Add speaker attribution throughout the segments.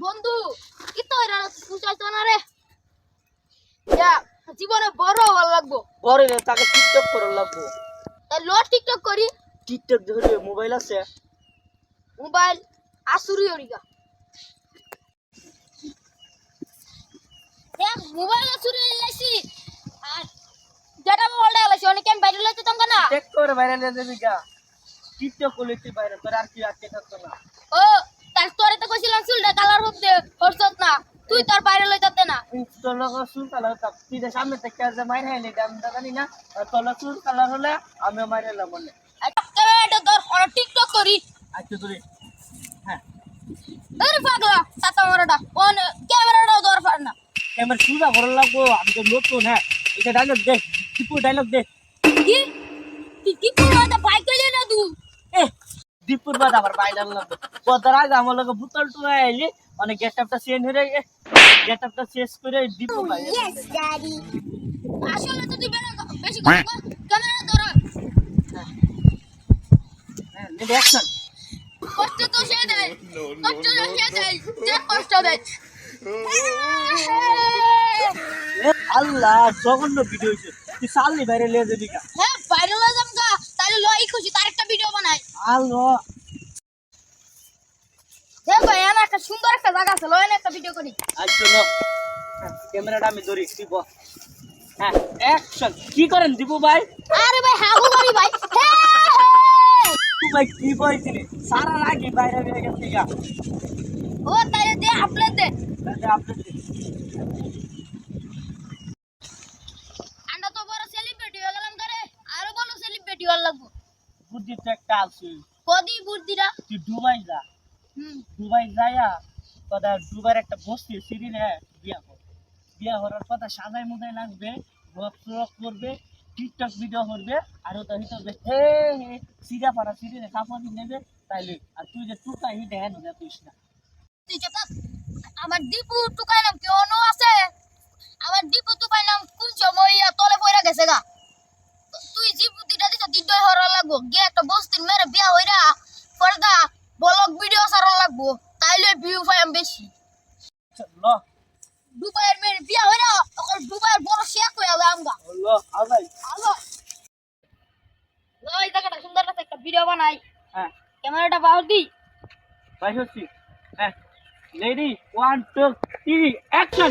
Speaker 1: বন্ধু কি তো এরা বুঝাইতো না রে যা জীবনে বড় হওয়ার লাগবো
Speaker 2: পরে রে তাকে টিকটক করে লাগবো
Speaker 1: লো টিকটক করি
Speaker 2: টিকটক ধরে মোবাইল আছে
Speaker 1: মোবাইল আসুরি ওরিগা মোবাইল আসুরি লাইছি আর যেটা মোবাইলটা লাইছি অনেক আমি বাইরে লাইতে তঙ্গ না
Speaker 2: টেক করে বাইরে নিয়ে যাবি গা টিকটক করলে তুই বাইরে তোর আর কি আটকে থাকতো না
Speaker 1: ও কইছিলাম চুলটা কালার হতে হরছত না। তুই তোর বাইরে লইতাতে না।
Speaker 2: তোর লোক চুল কালার হতাম তুই সামনে থেকে যে মাইর নি আমি জানি না। তোর লোক চুল কালার হলে আমিও মাইর এলাম মনে
Speaker 1: ক্যামেরাটা ধর আর টিকটক করি।
Speaker 2: আচ্ছা তোরে হ্যাঁ।
Speaker 1: আরে পাগলা তাতা মারাটা। কোন ক্যামেরাটাও দরকার না।
Speaker 2: ক্যামেরা সুদা ভালো লাগবো আমি তো নতুন হ্যাঁ। এটা ডায়লগ দে টিপু ডায়লগ দে।
Speaker 1: কি? কি কি করো বাইক তুই
Speaker 2: দীপুর বাদ আবার বাইরে লাগবে পদার আগে আমার লোক বুতল টু আইলি মানে গেট আপটা চেঞ্জ হয়ে গেট আপটা শেষ করে দীপু ভাই
Speaker 1: আসলে তো তুই বেশি। ক্যামেরা ধর।
Speaker 2: অ্যাকশন
Speaker 1: কষ্ট তো সে দেয় কষ্ট তো সে দেয় যে কষ্ট দেয়।
Speaker 2: আল্লাহ জঘন্য ভিডিও হয়েছে তুই চাললি বাইরে কা
Speaker 1: হ্যাঁ বাইরে লয়ে যাম গা তাহলে লই খুশি তার একটা ভিডিও
Speaker 2: আল্লাহ
Speaker 1: দেখ ভাই আমার একটা সুন্দর একটা জায়গা আছে লয় না একটা ভিডিও করি।
Speaker 2: আচ্ছা লো ক্যামেরাটা আমি ধরি তুই বল হ্যাঁ অ্যাকশন কি করেন দীপু ভাই?
Speaker 1: আরে ভাই হাগু করি ভাই। হ্যাঁ
Speaker 2: ভাই কি বলছিলি সারা রাগে বাইরে বেরিয়ে গেছে
Speaker 1: ও তাহলে দে আপলোড দে।
Speaker 2: তাহলে আপনি
Speaker 1: আমরা তো বড় সেলিব্রিটি হয়ে গেলাম করে আরও বড় সেলিব্রিটি হওয়ার লাগবো।
Speaker 2: বুদ্ধি তো একটা আছে।
Speaker 1: কদি বুদ্ধিরা?
Speaker 2: তুই দুবাই যা। দুবাই যায়া কথা দুবার একটা বসতি সিঁড়ি নে বিয়া কর। বিয়া করার কথা সাজাই মোজাই লাগবে রক করবে টিকটক ভিডিও করবে আর ওটা হিসেবে হে হে সিরা পাড়া সিঁড়ি নে কাপড় নেবে তাইলে আর তুই যে টুকা হি দেন না তুই না।
Speaker 1: তুই যেটা আমার দীপু টুকাই নাম কেউ আছে? আমার দীপু টুকাই নাম কোন সময় তলে পড়া গেছে গা? লাগবো? গে একটা বস্তির মেরে বিয়া হইরা পর্দা ব্লগ ভিডিও সারার লাগবো। তাইলে ভিউ পাইম বেশি। দুবাইয়ের মেরে বিয়া হইরা তখন দুবাইয়ের বড় শেখ হয়ে যাম গা
Speaker 2: ল আজাই
Speaker 1: আলো ওই জায়গাটা সুন্দর আছে একটা ভিডিও বানাই।
Speaker 2: হ্যাঁ।
Speaker 1: ক্যামেরাটা বাহর দি।
Speaker 2: হচ্ছি হ্যাঁ। Lady one two three action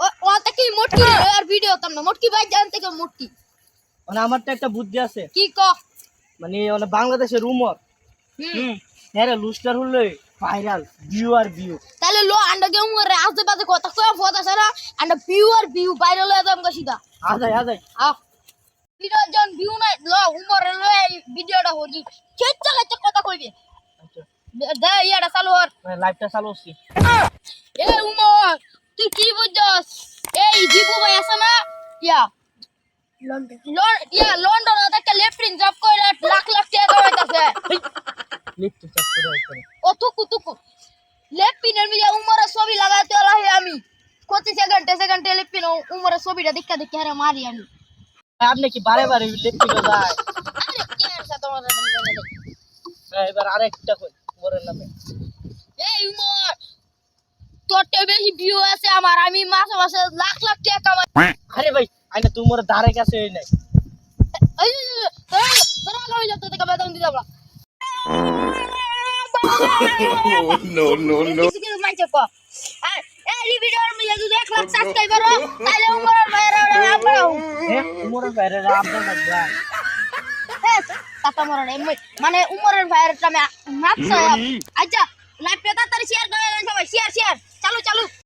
Speaker 1: ও ও থেকে মোটকি আর ভিডিও তাম না। মোটকি ভাই জান থেকে মোটকি।
Speaker 2: মানে আমার তো একটা বুদ্ধি আছে।
Speaker 1: কি ক?
Speaker 2: মানে মানে বাংলাদেশের উমর
Speaker 1: হুম।
Speaker 2: হ্যাঁ লুস্টার হলে ভাইরাল ভিউ আর ভিউ
Speaker 1: তাহলে লো আন্ডা গে উমরে আজে বাজে কথা কয়া ফটা সারা আন্ডা ভিউ আর ভিউ বাইরে লয়ে যাম সিধা।
Speaker 2: আজাই আজাই।
Speaker 1: আ ভিডিও জন ভিউ নাই ল উমরে ল ভিডিওটা হজি চেচ্চা চেচ্চা কথা কইবে।
Speaker 2: আচ্ছা।
Speaker 1: দে ইয়াটা চালু হর
Speaker 2: মানে লাইভটা চালু হচ্ছে।
Speaker 1: এ উমর তুই কি বুঝছস এই দীপু ভাই আছে না ইয়া লন্ডন ইয়া লন্ডন একটা লেফটিন জব করে লাখ লাখ টাকা কামাইতাছে
Speaker 2: লিখতে চাপ করে করে
Speaker 1: ও তুকু তুকু লেফটিনের মিলে উমরের ছবি লাগাইতে লাহি আমি প্রতি সেকেন্ডে সেকেন্ডে লেফটিন উমরের ছবিটা দেখা দেখে হারে মারি আমি
Speaker 2: আপনি কি বারে বারে লিখতে যায়
Speaker 1: আরে কি আছে তোমার
Speaker 2: হ্যাঁ, এবার আরেকটা কই ওরের নামে
Speaker 1: এই উমর তোর তো বেশি ভিউ আছে আমার। আমি মাসে মাসে লাখ লাখ টাকা কামাই।
Speaker 2: আরে ভাই আইনা তোমার ধারে কাছে এই নাই।
Speaker 1: এই তোরা তোরা যত থেকে বেতন দিতে পারবা
Speaker 3: no, no, no.
Speaker 1: কিছু কিছু মাইছে কো? আর এই ভিডিওর মিলে যদি এক লাখ সাবস্ক্রাইবার হয় তাহলে উমরের
Speaker 2: হ্যাঁ বাইরে আপনার
Speaker 1: তাতা মরণ মানে উমরের ভাইয়ের আমি মাছ আচ্ছা লাইভটা তাড়াতাড়ি শেয়ার করে দেন সবাই। শেয়ার শেয়ার চালু চালু